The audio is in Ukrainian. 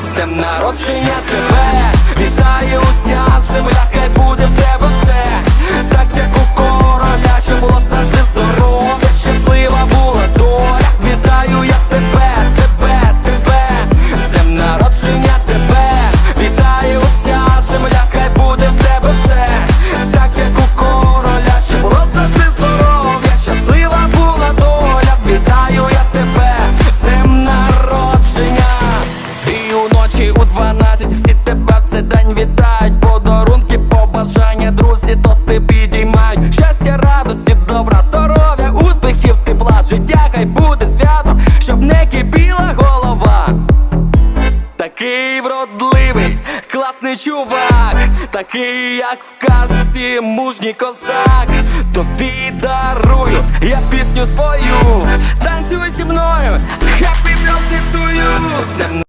з днем народження тебе вітаю. буде свято, щоб не кипіла голова. Такий вродливий, класний чувак, такий, як в казці, мужній козак. Тобі дарую, я пісню свою, танцюй зі мною, хеппі мелдитую.